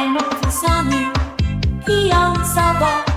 Sen kazanır Piyan sabah